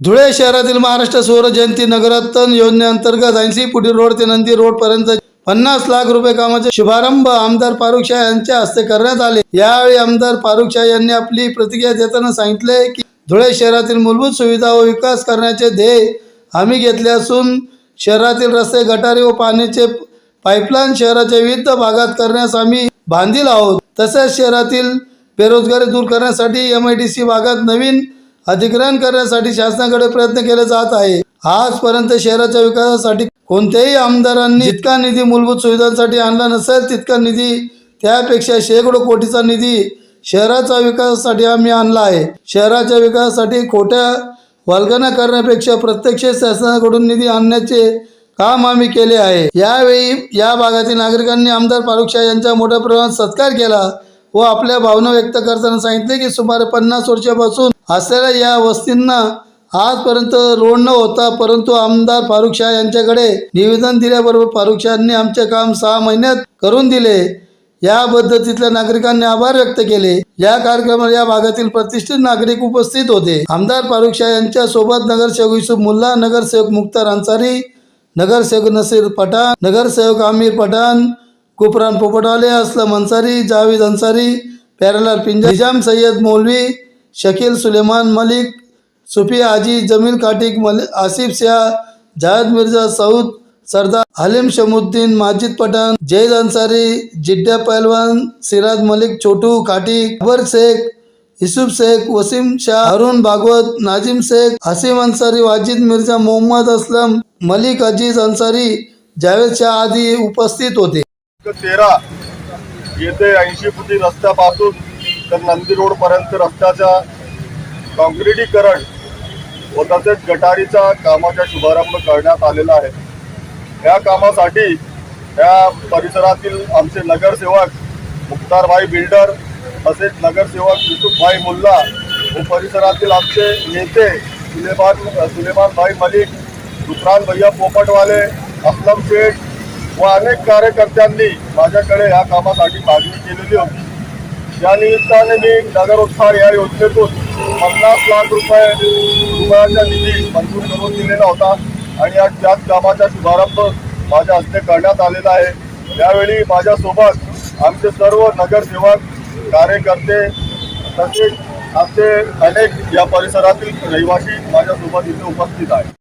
धुळे शहरातील महाराष्ट्र सौर जयंती नगररत्न योजनेअंतर्गत ऐंशी फुटी रोड ते नंदी रोड पर्यंत पन्नास लाख रुपये कामाचे शुभारंभ आमदार फारुख शाह यांच्या हस्ते करण्यात आले. यावेळी आमदार फारुख शाह यांनी आपली प्रतिक्रिया देताना सांगितले की धुळे शहरातील मूलभूत सुविधा व विकास करण्याचे ध्येय आम्ही घेतले असून शहरातील रस्ते गटारी व पाण्याचे पाईपलाईन शहराच्या विविध भागात करण्यास आम्ही बांधील आहोत. तसेच शहरातील बेरोजगारी दूर करण्यासाठी एम आय डी सी भागात नवीन अधिग्रहण करण्यासाठी शासनाकडे प्रयत्न केले जात आहे. आजपर्यंत शहराच्या विकासासाठी कोणत्याही आमदारांनी जितका निधी मूलभूत सुविधांसाठी आणला नसेल तितका निधी त्यापेक्षा शेकडो कोटीचा निधी शहराच्या विकासासाठी आम्ही आणला आहे. शहराच्या विकासासाठी खोट्या वल्गना करण्यापेक्षा प्रत्यक्ष शासनाकडून निधी आणण्याचे काम आम्ही केले आहे. यावेळी या भागातील नागरिकांनी आमदार फारुख शाह यांचा मोठ्या प्रमाणात सत्कार केला व आपल्या भावना व्यक्त करताना सांगितले की सुमारे पन्नास वर्षापासून असलेल्या या वस्तींना आजपर्यंत रोड न होता परंतु आमदार फारुख शाह यांच्याकडे निवेदन दिल्याबरोबर फारुख शाहांनी आमचे काम सहा महिन्यात करून दिले. याबद्दल तिथल्या नागरिकांनी आभार व्यक्त केले. या कार्यक्रमात या भागातील प्रतिष्ठित नागरिक उपस्थित होते. आमदार फारुख शाह यांच्या सोबत नगरसेवक युसुफ मुल्ला नगरसेवक मुख्तार अन्सारी नगरसेवक नसीर पठाण नगरसेवक आमिर पठाण कुपरान पोपटवाले असलम अन्सारी जावेद अन्सारी प्यारेलाल पिंजा निजाम सय्यद मौलवी शकील सुलेमान मलिक सुफी हाजी जमील काटिक मल आसिफ शाह जायद मिर्जा सऊद सरदार हलीम शमुद्दीन माजिद पठाण जैद अन्सारी जिड्डा पहलवान सिराज मलिक छोटू काटिक अकबर शेख युसुफ शेख वसीम शाह अरुण भागवत नाजिम शेख हसीम अन्सारी वाजिद मिर्जा मोहम्मद असलम मलिक अजीज अन्सारी जावेद शाह आदी उपस्थित होते. तेरा येथे ऐंशी फुटी रस्त्यापासून तर नंदी रोडपर्यंत रस्त्याच्या काँक्रिटीकरण व तसेच गटारीचा कामाचा शुभारंभ करण्यात आलेला आहे. या कामासाठी या परिसरातील आमचे नगरसेवक मुख्तारभाई बिल्डर तसेच नगरसेवक युसुफभाई मुल्ला व परिसरातील आमचे नेते सुलेमान सुलेमानभाई मलिक दुसरान भैया पोपटवाले असलम शेठ व अनेक कार्यकर्त्यांनी माझ्याकडे या कामासाठी मागणी केलेली होती. या निमित्ताने मी नगरोत्थान या योजनेतून पन्नास लाख रुपये रुपयाचा निधी मंजूर करून दिलेला होता आणि आज त्याच कामाचा शुभारंभ माझ्या हस्ते करण्यात आलेला आहे. यावेळी माझ्यासोबत आमचे सर्व नगरसेवक कार्यकर्ते तसेच आमचे अनेक या परिसरातील रहिवासी माझ्यासोबत इथे उपस्थित आहेत.